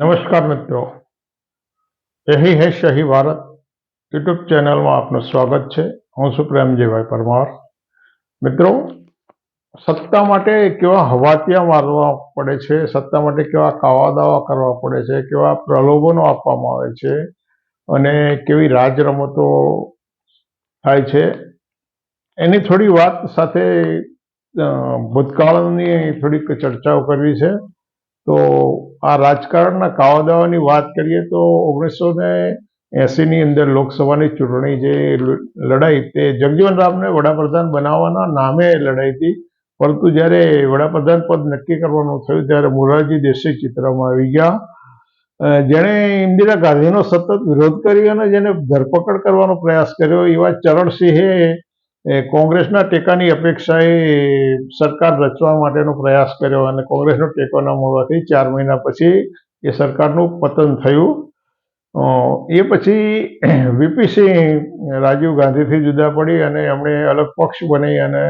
નમસ્કાર મિત્રો. એહી હે શહી ભારત યુટ્યુબ ચેનલમાં આપનું સ્વાગત છે. હું છું પ્રેમજીભાઈ પરમાર. મિત્રો, સત્તા માટે કેવા હવાતિયા મારવા પડે છે, સત્તા માટે કેવા કાવા દાવા કરવા પડે છે, કેવા પ્રલોભનો આપવામાં આવે છે અને કેવી રાજરમતો થાય છે, એની થોડી વાત સાથે ભૂતકાળની થોડીક ચર્ચાઓ કરવી છે. તો આ રાજકારણના ખાવા દાવાની વાત કરીએ તો ઓગણીસો ને એસીની અંદર લોકસભાની ચૂંટણી જે લડાઈ તે જગજીવન રામને વડાપ્રધાન બનાવવાના નામે લડાઈ હતી. પરંતુ જ્યારે વડાપ્રધાન પદ નક્કી કરવાનું થયું ત્યારે મોરારજી દેસાઈ ચિત્રમાં આવી ગયા. જેણે ઇન્દિરા ગાંધીનો સતત વિરોધ કર્યો અને જેને ધરપકડ કરવાનો પ્રયાસ કર્યો. એવા ચરણસિંહે કોંગ્રેસના ટેકાની અપેક્ષાએ સરકાર રચવા માટેનો પ્રયાસ કર્યો અને કોંગ્રેસનો ટેકો ન મળવાથી ચાર મહિના પછી એ સરકારનું પતન થયું. એ પછી વીપી સિંહ રાજીવ ગાંધીથી જુદા પડી અને એમણે અલગ પક્ષ બની અને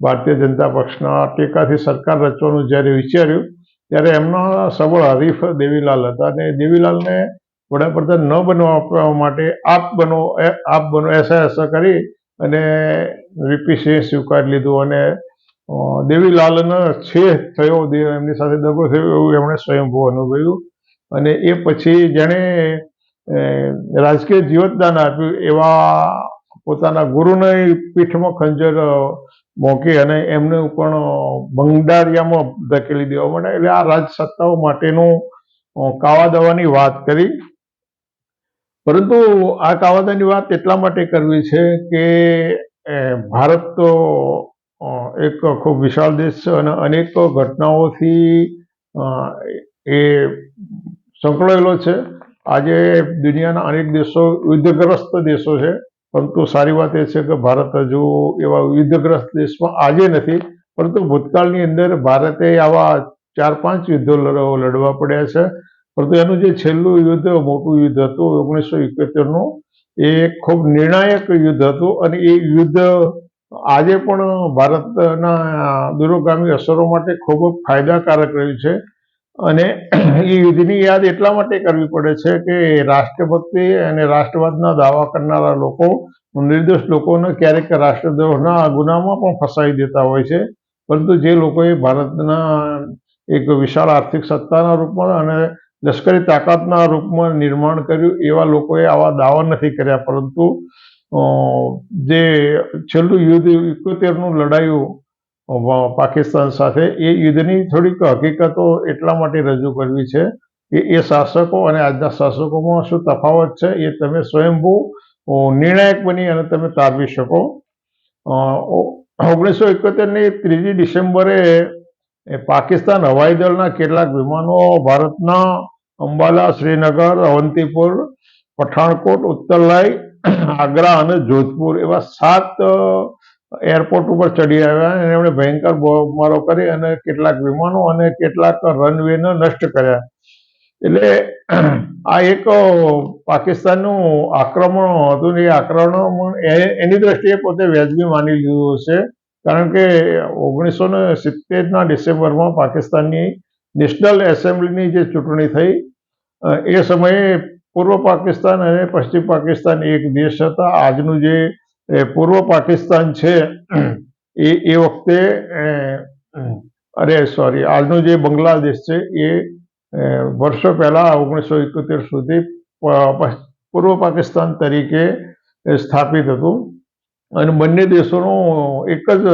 ભારતીય જનતા પક્ષના ટેકાથી સરકાર રચવાનું જ્યારે વિચાર્યું, ત્યારે એમના સબળ હરીફ દેવીલાલ હતા અને દેવીલાલને વડાપ્રધાન ન બનવા માટે આપ બનો આપ બનો, એસા એસા કરી અને વીપી સ્વીકાર લીધું અને દેવીલાલનો છેદ થયો એમની સાથે દગો થયો એવું એમણે સ્વયંભૂ અનુભવ્યું. અને એ પછી જેણે રાજકીય જીવતદાન આપ્યું એવા પોતાના ગુરુને પીઠમાં ખંજર મોકી અને એમને પણ ભંડારિયામાં ધકેલી દેવા માટે. એટલે આ રાજ સત્તાઓ માટેનું કાવા દવાની વાત કરી. પરંતુ આ કાવાદાની વાત એટલા માટે કરવી છે કે ભારત તો એક ખૂબ વિશાળ દેશ છે અને અનેક ઘટનાઓથી એ સંકળાયેલો છે. આજે દુનિયાના અનેક દેશો યુદ્ધગ્રસ્ત દેશો છે. પરંતુ સારી વાત એ છે કે ભારત હજુ એવા યુદ્ધગ્રસ્ત દેશમાં આજે નથી. પરંતુ ભૂતકાળની અંદર ભારતે આવા ચાર પાંચ યુદ્ધો લડ- લડવા પડ્યા છે. પરંતુ એનું જે છેલ્લું યુદ્ધ, મોટું યુદ્ધ હતું, ઓગણીસો ઇકોતેરનું, એ ખૂબ નિર્ણાયક યુદ્ધ હતું અને એ યુદ્ધ આજે પણ ભારતના દૂરોગામી અસરો માટે ખૂબ ફાયદાકારક રહ્યું છે. અને એ યુદ્ધની યાદ એટલા માટે કરવી પડે છે કે રાષ્ટ્રભક્તિ અને રાષ્ટ્રવાદના દાવા કરનારા લોકો, નિર્દોષ લોકોને ક્યારેક રાષ્ટ્રદ્રોહના ગુનામાં પણ ફસાવી દેતા હોય છે. પરંતુ જે લોકોએ ભારતના એક વિશાળ આર્થિક સત્તાના રૂપમાં અને લશ્કરી તાકાતના રૂપમાં નિર્માણ કર્યું, એવા લોકોએ આવા દાવા નથી કર્યા, પરંતુ જે છેલ્લું યુદ્ધ ઇકોતેરનું લડાયું પાકિસ્તાન સાથે, એ યુદ્ધની થોડીક હકીકતો એટલા માટે રજૂ કરવી છે કે એ શાસકો અને આજના શાસકોમાં શું તફાવત છે, એ તમે સ્વયંભૂ નિર્ણાયક બની અને તમે તારવી શકો. ઓગણીસો એકોતેરની ત્રીજી ડિસેમ્બરે એ પાકિસ્તાન હવાઈ દળના કેટલાક વિમાનો, ભારતના અંબાલા, શ્રીનગર, અવંતીપુર, પઠાણકોટ, ઉત્તરલાઈ, આગ્રા અને જોધપુર એવા સાત એરપોર્ટ ઉપર ચડી આવ્યા અને એમણે ભયંકર બોમ્બમારો કરી અને કેટલાક વિમાનો અને કેટલાક રનવેને નષ્ટ કર્યા. એટલે આ એક પાકિસ્તાનનું આક્રમણ હતું ને એ આક્રમણ એની દ્રષ્ટિએ પોતે વ્યાજબી માની લીધું છે કારણ કે ઓગણીસો ને સિત્તેરના ડિસેમ્બરમાં પાકિસ્તાનની નેશનલ એસેમ્બલીની જે ચૂંટણી થઈ એ સમયે પૂર્વ પાકિસ્તાન અને પશ્ચિમ પાકિસ્તાન એક દેશ હતા. આજનું જે પૂર્વ પાકિસ્તાન છે, એ એ વખતે અરે સોરી આજનું જે બાંગ્લાદેશ છે, એ વર્ષો પહેલા ઓગણીસો એકોતેર સુધી પૂર્વ પાકિસ્તાન તરીકે સ્થાપિત હતું. અને બંને દેશોનો એક જ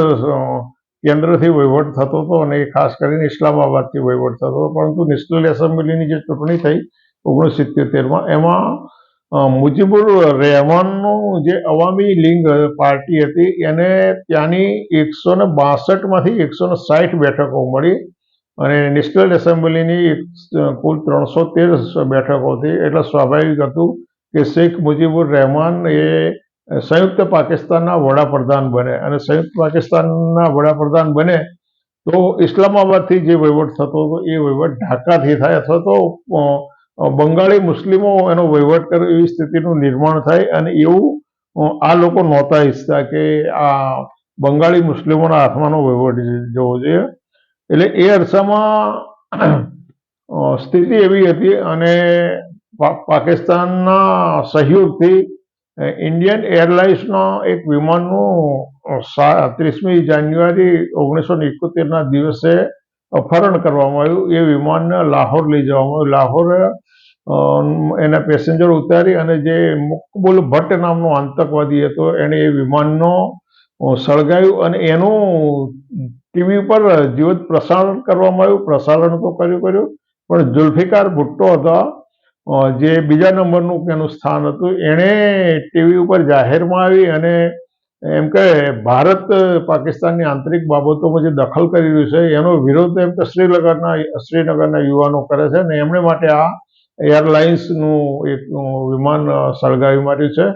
કેન્દ્રથી વહીવટ થતો હતો અને ખાસ કરીને ઇસ્લામાબાદથી વહીવટ થતો હતો. પરંતુ નેશનલ એસેમ્બલીની જે ચૂંટણી થઈ ઓગણીસો સિત્યોતેરમાં એમાં મુજીબુર રહેમાનનું જે અવામી લીગ પાર્ટી હતી, એને ત્યાંની એકસો ને બાસઠમાંથી એકસો ને સાઠ બેઠકો મળી અને નેશનલ એસેમ્બલીની કુલ ત્રણસો તેર બેઠકો હતી એટલે સ્વાભાવિક હતું કે શેખ મુજીબુર રહેમાન એ સંયુક્ત પાકિસ્તાનના વડાપ્રધાન બને અને સંયુક્ત પાકિસ્તાનના વડાપ્રધાન બને તો ઇસ્લામાબાદથી જે વહીવટ થતો હતો, એ વહીવટ ઢાકાથી થાય અથવા તો બંગાળી મુસ્લિમો એનો વહીવટ કરે એવી સ્થિતિનું નિર્માણ થાય અને એવું આ લોકો નહોતા ઈચ્છતા કે આ બંગાળી મુસ્લિમોના હાથમાંનો વહીવટ જવો જોઈએ. એટલે એ અરસામાં સ્થિતિ એવી હતી અને પાકિસ્તાનના સહયોગથી ઇન્ડિયન એરલાઇન્સનો એક વિમાનનું ત્રીસમી જાન્યુઆરી ઓગણીસો એકોતેરના દિવસે અપહરણ કરવામાં આવ્યું. એ વિમાનને લાહોર લઈ જવામાં આવ્યું. લાહોર એના પેસેન્જર ઉતારી અને જે મુકબુલ ભટ્ટ નામનો આતંકવાદી હતો, એણે એ વિમાનનો સળગાવ્યું અને એનું ટીવી પર જીવંત પ્રસારણ કરવામાં આવ્યું. પ્રસારણ તો કર્યું કર્યું, પણ જુલ્ફિકાર ભુટ્ટો હતા. જે બીજા નંબરનું એનું સ્થાન હતું, એણે ટીવી ઉપર જાહેરમાં આવી અને એમ કે ભારત, પાકિસ્તાનની આંતરિક બાબતોમાં જે દખલ કરી રહ્યું છે, એનો વિરોધ એમ કે શ્રીનગરના શ્રીનગરના યુવાનો કરે છે અને એમણે માટે આ એરલાઇન્સનું એક વિમાન સળગાવી માર્યું છે.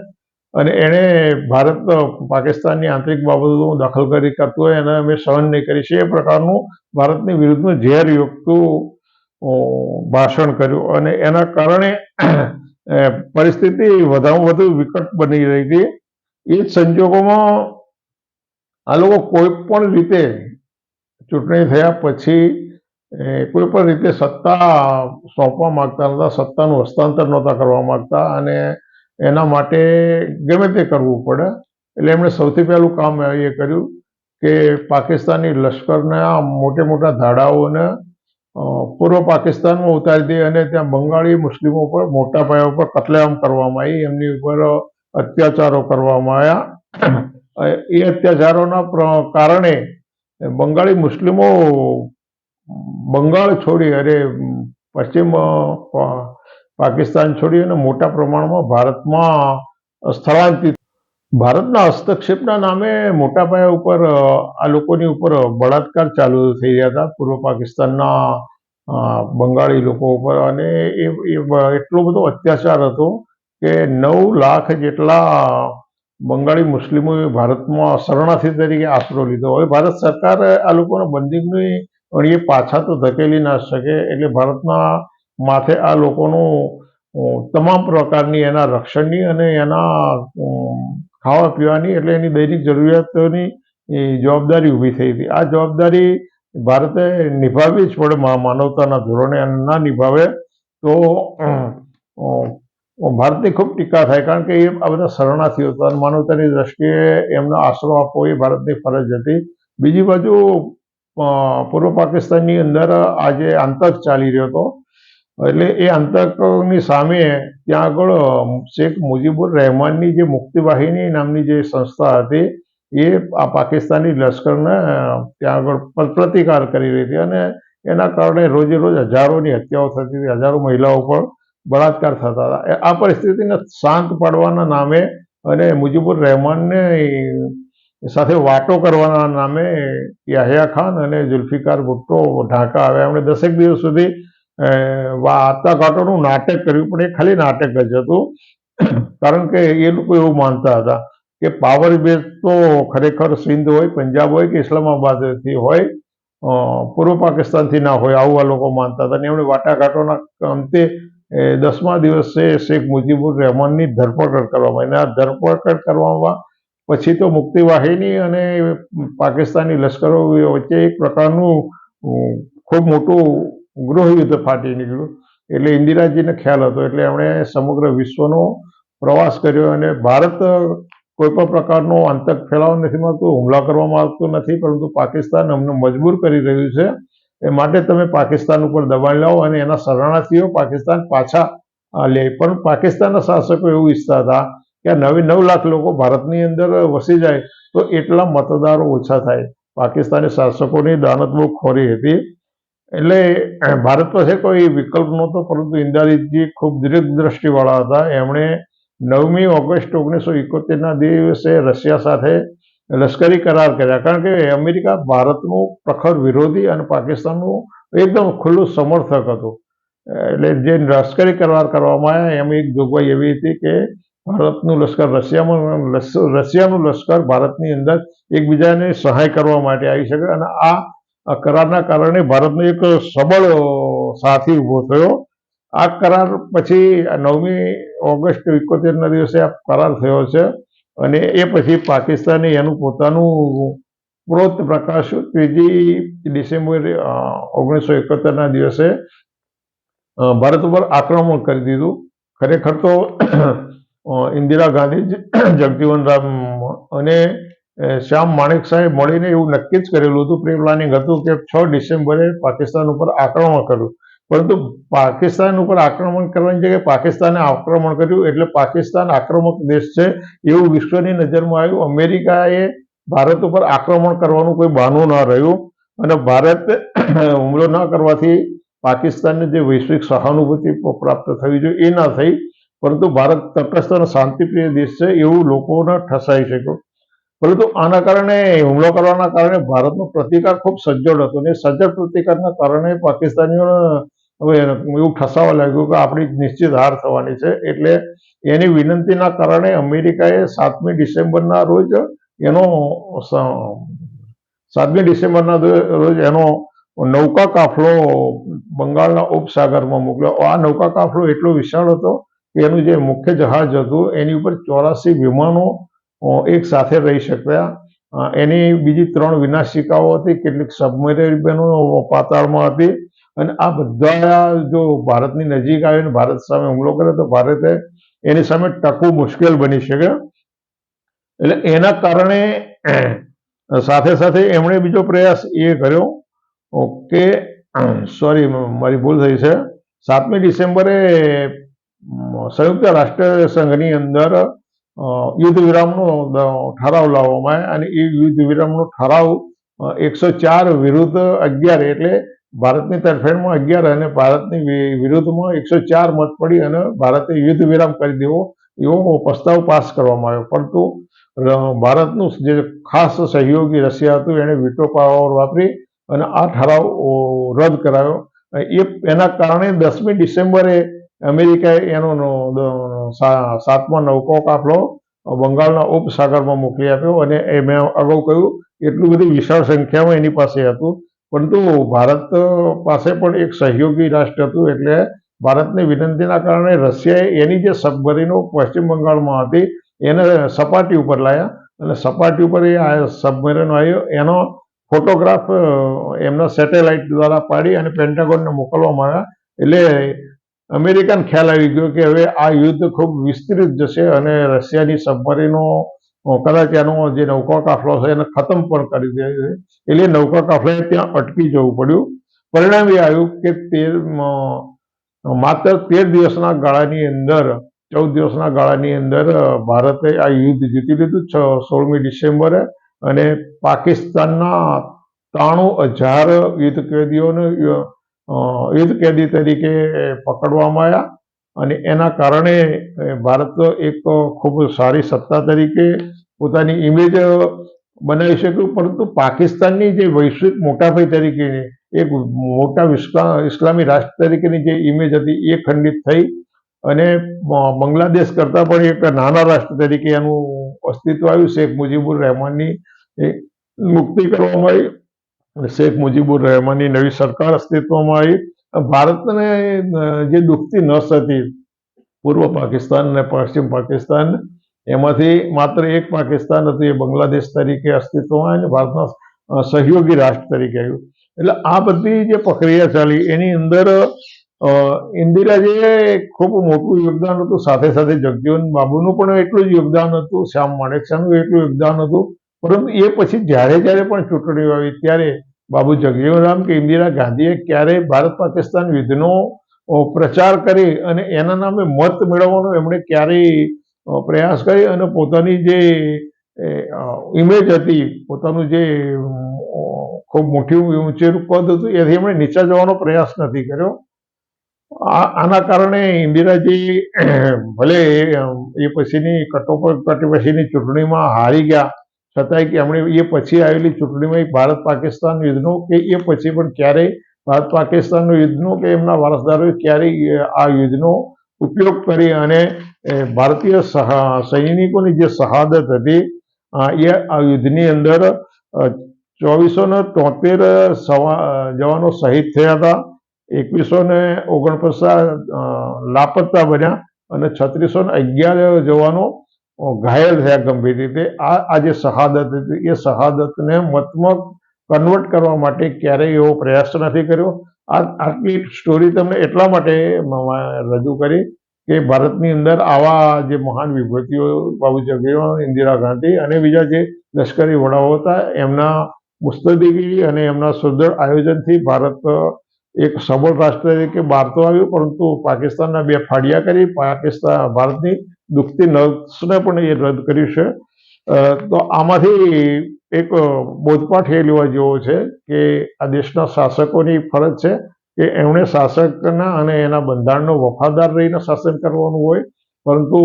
અને એણે ભારત પાકિસ્તાનની આંતરિક બાબતોમાં દખલ કરી કરતું હોય એને અમે સહન નહીં કરી છે એ પ્રકારનું ભારતની વિરુદ્ધનું ઝેર યુક્તું ભાષણ કર્યું અને એના કારણે પરિસ્થિતિ વધારેમાં વધુ વિકટ બની રહી હતી એ સંજોગોમાં આ લોકો કોઈ પણ રીતે ચૂંટણી થયા પછી કોઈ પણ રીતે સત્તા સોંપવા માંગતા નહોતા, સત્તાનું હસ્તાંતર નહોતા કરવા માગતા અને એના માટે ગમે તે કરવું પડે. એટલે એમણે સૌથી પહેલું કામ એ કર્યું કે પાકિસ્તાની લશ્કરના મોટે મોટા ધાડાઓને પૂર્વ પાકિસ્તાનમાં ઉતારી દે અને ત્યાં બંગાળી મુસ્લિમો પર, મોટા પાયા ઉપર કતલેઆમ કરવામાં આવી. એમની ઉપર અત્યાચારો કરવામાં આવ્યા. એ અત્યાચારોના કારણે બંગાળી મુસ્લિમો બંગાળ છોડી અરે પશ્ચિમ પાકિસ્તાન છોડી અને મોટા પ્રમાણમાં ભારતમાં સ્થળાંતરિત ભારતના હસ્તક્ષેપના નામે મોટા પાયા ઉપર આ લોકોની ઉપર બળાત્કાર ચાલુ થઈ રહ્યા હતા. પૂર્વ પાકિસ્તાનના બંગાળી લોકો ઉપર. અને એ એટલો બધો અત્યાચાર હતો કે નવ લાખ જેટલા બંગાળી મુસ્લિમોએ ભારતમાં શરણાર્થી તરીકે આશરો લીધો. હવે ભારત સરકાર આ લોકોને બંદીની અણીએ પાછા તો ધકેલી ના શકે, એટલે ભારતના માથે આ લોકોનું તમામ પ્રકારની એના રક્ષણની અને એના ખાવા પીવાની એટલે એની દૈનિક જરૂરિયાતોની જવાબદારી ઊભી થઈ હતી. આ જવાબદારી ભારતે નિભાવવી જ પડે માનવતાના ધોરણે અને ના નિભાવે તો ભારતની ખૂબ ટીકા થાય. કારણ કે એ આ બધા શરણાર્થીઓ હતા માનવતાની દ્રષ્ટિએ એમનો આશરો આપવો એ ભારતની ફરજ હતી. બીજી બાજુ પૂર્વ પાકિસ્તાનની અંદર આજે આતંક ચાલી રહ્યો હતો. એટલે એ આતંકની સામે ત્યાં આગળ શેખ મુજીબુર રહેમાનની જે મુક્તિવાહિની નામની જે સંસ્થા હતી, એ આ પાકિસ્તાની લશ્કરને ત્યાં આગળ પ્રતિકાર કરી રહી હતી અને એના કારણે રોજે રોજ હજારોની હત્યાઓ થતી હતી, હજારો મહિલાઓ પર બળાત્કાર થતા હતા. આ પરિસ્થિતિને શાંત પાડવાના નામે અને મુજીબુર રહેમાનને સાથે વાતો કરવાના નામે યાહ્યા ખાન અને જુલ્ફિકાર ભુટ્ટો ઢાકા આવ્યા. એમણે દસેક દિવસ સુધી અ, વાટાઘાટોનું નાટક કર્યું પણ એ ખાલી નાટક જ હતું. કારણ કે એ લોકો એવું માનતા હતા કે પાવર બેઝ તો ખરેખર સિંધ હોય પંજાબ હોય કે ઇસ્લામાબાદથી હોય પૂર્વ પાકિસ્તાનથી ના હોય આવું આ લોકો માનતા હતા. અને એમણે વાટાઘાટોના અંતે દસમા દિવસે શેખ મુજીબુર રહેમાનની ધરપકડ કરવામાં અને આ ધરપકડ કરવામાં પછી તો મુક્તિવાહિની અને પાકિસ્તાની લશ્કરો વચ્ચે એક પ્રકારનું ખૂબ મોટું ગૃહયુદ્ધ ફાટી નીકળ્યું. એટલે ઇન્દિરાજીને ખ્યાલ હતો. એટલે એમણે સમગ્ર વિશ્વનો પ્રવાસ કર્યો અને ભારત કોઈ પણ પ્રકારનો આતંક ફેલાવવા નથી માંગતું હુમલા કરવામાં આવતો નથી, પરંતુ પાકિસ્તાન અમને મજબૂર કરી રહ્યું છે. એ માટે તમે પાકિસ્તાન ઉપર દબાણ લાવો અને એના શરણાર્થીઓ પાકિસ્તાન પાછા લે. પણ પાકિસ્તાનના શાસકો એવું ઈચ્છતા હતા કે નવે નવ લાખ લોકો ભારતની અંદર વસી જાય તો એટલા મતદારો ઓછા થાય. પાકિસ્તાની શાસકોની દાનત બહુ ખોરી હતી. એટલે ભારત પાસે કોઈ વિકલ્પ નહોતો, પરંતુ ઇન્દારીજી ખૂબ દીર્ઘદ્રષ્ટિવાળા હતા. એમણે નવમી ઓગસ્ટ ઓગણીસો એકોતેરના દિવસે રશિયા સાથે લશ્કરી કરાર કર્યા. કારણ કે અમેરિકા ભારતનું પ્રખર વિરોધી અને પાકિસ્તાનનું એકદમ ખુલ્લું સમર્થક હતું. એટલે જે લશ્કરી કરાર કરવામાં આવ્યા, એમાં એક જોગવાઈ એવી હતી કે ભારતનું લશ્કર રશિયામાં રશિયાનું લશ્કર ભારતની અંદર એકબીજાને સહાય કરવા માટે આવી શકે. અને આ આ કરારના કારણે ભારતનો એક સબળ સાથી ઊભો થયો. આ કરાર પછી નવમી ઓગસ્ટ એકોતેરના દિવસે આ કરાર થયો છે અને એ પછી પાકિસ્તાને એનું પોતાનું પ્રોત પ્રકાશ્યું ત્રીજી ડિસેમ્બર ઓગણીસો એકોતેરના દિવસે ભારત ઉપર આક્રમણ કરી દીધું. ખરેખર તો ઇન્દિરા ગાંધી જગજીવન રામ અને શ્યામ માણેક સાહેબ મળીને એવું નક્કી જ કરેલું હતું, પ્રી પ્લાનિંગ હતું કે છ ડિસેમ્બરે પાકિસ્તાન ઉપર આક્રમણ કર્યું. પરંતુ પાકિસ્તાન ઉપર આક્રમણ કરવાની જગ્યાએ પાકિસ્તાને આક્રમણ કર્યું, એટલે પાકિસ્તાન આક્રમક દેશ છે એવું વિશ્વની નજરમાં આવ્યું. અમેરિકાએ ભારત ઉપર આક્રમણ કરવાનું કોઈ બહાનું ન રહ્યું અને ભારત હુમલો ન કરવાથી પાકિસ્તાનને જે વૈશ્વિક સહાનુભૂતિ પ્રાપ્ત થવી જોઈએ એ ના થઈ. પરંતુ ભારત તટસ્થ અને શાંતિપ્રિય દેશ છે એવું લોકોને ઠસાઈ શક્યું. પરંતુ આના કારણે, હુમલો કરવાના કારણે ભારતનો પ્રતિકાર ખૂબ સજ્જડ હતો અને સજ્જડ પ્રતિકારના કારણે પાકિસ્તાનીઓ એવું ઠસાવા લાગ્યું કે આપણી નિશ્ચિત હાર થવાની છે. એટલે એની વિનંતીના કારણે અમેરિકાએ સાતમી ડિસેમ્બરના રોજ એનો સાતમી ડિસેમ્બરના રોજ એનો નૌકા કાફલો બંગાળના ઉપસાગરમાં મોકલ્યો. આ નૌકા કાફલો એટલો વિશાળ હતો કે એનું જે મુખ્ય જહાજ હતું, એની ઉપર ચોરાસી વિમાનો એક સાથે રહી શકતા એની બીજી ત્રણ વિનાશિકાઓ હતી, કેટલીક સબમરીનો પાતાળમાં હતી. અને આ બધા જો ભારતની નજીક આવીને ભારત સામે હુમલો કરે તો ભારતે એની સામે ટકવું મુશ્કેલ બની શકે. એટલે એના કારણે સાથે સાથે એમણે બીજો પ્રયાસ એ કર્યો કે સોરી, મારી ભૂલ થઈ છે. સાતમી ડિસેમ્બરે સંયુક્ત રાષ્ટ્ર સંઘની અંદર યુદ્ધ વિરામનો ઠરાવ લાવવામાં અને એ યુદ્ધ વિરામનો ઠરાવ એકસો ચાર વિરુદ્ધ અગિયાર એટલે ભારતની તરફેણમાં અગિયાર અને ભારતની વિરુદ્ધમાં એકસો ચાર મત પડી અને ભારતે યુદ્ધ વિરામ કરી દેવો, એવો પ્રસ્તાવ પાસ કરવામાં આવ્યો. પરંતુ ભારતનું જે ખાસ સહયોગી રશિયા હતું, એણે વિટો પાવર વાપરી અને આ ઠરાવ રદ કરાયો. એ, એના કારણે દસમી ડિસેમ્બરે અમેરિકાએ એનો સાતમો નૌકો કાફલો બંગાળના ઉપસાગરમાં મોકલી આપ્યો અને એ મેં અગાઉ કહ્યું, એટલું બધું વિશાળ સંખ્યામાં એની પાસે હતું. પરંતુ ભારત પાસે પણ એક સહયોગી રાષ્ટ્ર હતું એટલે ભારતની વિનંતીના કારણે રશિયાએ એની જે સબમરીનો પશ્ચિમ બંગાળમાં હતી, એને સપાટી ઉપર લાયા અને સપાટી ઉપર એ સબમરીનો આવ્યો એનો ફોટોગ્રાફ એમના સેટેલાઇટ દ્વારા પાડી અને પેન્ટાગોનને મોકલવામાં આવ્યા એટલે અમેરિકન ખ્યાલ આવી ગયો કે હવે આ યુદ્ધ ખૂબ વિસ્તૃત જશે અને રશિયાની સબમરીનો કદાચ એનો જે નૌકા કાફલો છે એને ખતમ પણ કરી દે છે. એટલે નૌકા કાફલાએ ત્યાં અટકી જવું પડ્યું. પરિણામ એ આવ્યું કે તેર માત્ર તેર દિવસના ગાળાની અંદર, ચૌદ દિવસના ગાળાની અંદર ભારતે આ યુદ્ધ જીતી લીધું છ, સોળમી ડિસેમ્બરે અને પાકિસ્તાનના ત્રાણું હજાર યુદ્ધ કેદીઓને યુદ્ધ કેદી તરીકે પકડવામાં આવ્યા અને એના કારણે ભારત એક ખૂબ સારી સત્તા તરીકે પોતાની ઇમેજ બનાવી શક્યું, પરંતુ પાકિસ્તાનની જે વૈશ્વિક મોટાભાઈ તરીકેની, એક મોટા ઇસ્લામી રાષ્ટ્ર તરીકેની જે ઇમેજ હતી, એ ખંડિત થઈ અને બાંગ્લાદેશ કરતાં પણ એક નાના રાષ્ટ્ર તરીકે એનું અસ્તિત્વ આવ્યું, શેખ મુજીબુર રહેમાનની મુક્તિ કરવામાં આવી. અને શેખ મુજીબુર રહેમાનની નવી સરકાર અસ્તિત્વમાં આવી. ભારતને જે દુખતી નસ હતી, પૂર્વ પાકિસ્તાન અને પશ્ચિમ પાકિસ્તાન, એમાંથી માત્ર એક પાકિસ્તાન હતું, એ બાંગ્લાદેશ તરીકે અસ્તિત્વમાં અને ભારતના સહયોગી રાષ્ટ્ર તરીકે આવ્યું. એટલે આ બધી જે પ્રક્રિયા ચાલી, એની અંદર ઇન્દિરાજીએ ખૂબ મોટું યોગદાન હતું. સાથે સાથે જગજીવન બાબુનું પણ એટલું જ યોગદાન હતું. શ્યામ માણેકશાનું એટલું યોગદાન હતું. પરંતુ એ પછી જ્યારે જ્યારે પણ ચૂંટણીઓ આવી ત્યારે બાબુ જગજીવનરામ કે ઇન્દિરા ગાંધીએ ક્યારેય ભારત પાકિસ્તાન યુદ્ધનો પ્રચાર કરી અને એના નામે મત મેળવવાનો એમણે ક્યારેય પ્રયાસ કરી અને પોતાની જે ઇમેજ હતી, પોતાનું જે ખૂબ મોટી ઊંચેરું પદ હતું, એથી એમણે નીચા જવાનો પ્રયાસ નથી કર્યો. આના કારણે ઇન્દિરાજી, ભલે એ પછીની કટોકટી પછીની ચૂંટણીમાં હારી ગયા છતાંય કે એમણે એ પછી આવેલી ચૂંટણીમાં એક ભારત પાકિસ્તાન યુદ્ધનો કે એ પછી પણ ક્યારેય ભારત પાકિસ્તાનનું યુદ્ધનો કે એમના વારસદારોએ ક્યારેય આ યુદ્ધનો ઉપયોગ કરી અને ભારતીય સૈનિકોની જે શહાદત હતી એ આ યુદ્ધની અંદર ચોવીસો ને તોતેર જવાનો શહીદ થયા હતા, એકવીસો ને ઓગણપચાસ લાપત્તા લાપતા બન્યા અને છત્રીસો ને અગિયાર જવાનો ઘાયલ થયા ગંભીર રીતે. આ આ જે શહાદત હતી. એ શહાદતને મતમાં કન્વર્ટ કરવા માટે ક્યારેય એવો પ્રયાસ નથી કર્યો. આ આટલી સ્ટોરી તમને એટલા માટે રજૂ કરી કે ભારતની અંદર આવા જે મહાન વિભૂતિઓ બાબુ જગજીવન ઇન્દિરા ગાંધી અને બીજા જે લશ્કરી વડાઓ હતા, એમના મુસ્તદીગી અને એમના સુદૃઢ આયોજનથી ભારત એક સબળ રાષ્ટ્ર તરીકે બહાર તો આવ્યું. પરંતુ પાકિસ્તાનના બે ફાડિયા કરી. પાકિસ્તાન ભારતની દુખતી નર્સને પણ એ રદ કર્યું છે. તો આમાંથી એક બોધપાઠ એ લેવા જેવો છે કે આ દેશના શાસકોની ફરજ છે કે એમણે શાસકના અને એના બંધારણનો વફાદાર રહીને શાસન કરવાનું હોય. પરંતુ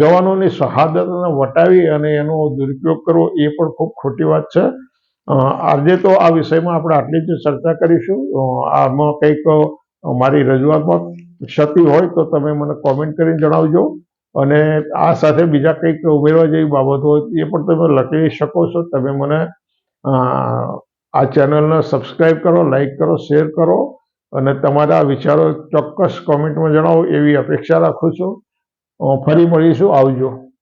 જવાનોની શહાદતને વટાવી અને એનો દુરુપયોગ કરવો એ પણ ખૂબ ખોટી વાત છે. આજે તો આ વિષયમાં આપણે આટલી જ ચર્ચા કરીશું. આમાં કંઈક મારી રજૂઆતમાં ક્ષતિ હોય તો તમે મને કોમેન્ટ કરીને જણાવજો. અને આ સાથે બીજા કંઈક ઉમેરવા જેવી બાબતો હોય, એ પણ તમે લખી શકો છો. તમે મને આ ચેનલને સબસ્ક્રાઈબ કરો લાઈક કરો શેર કરો. અને તમારા વિચારો ચોક્કસ કોમેન્ટમાં જણાવો, એવી અપેક્ષા રાખું છું. ફરી મળીશું. આવજો.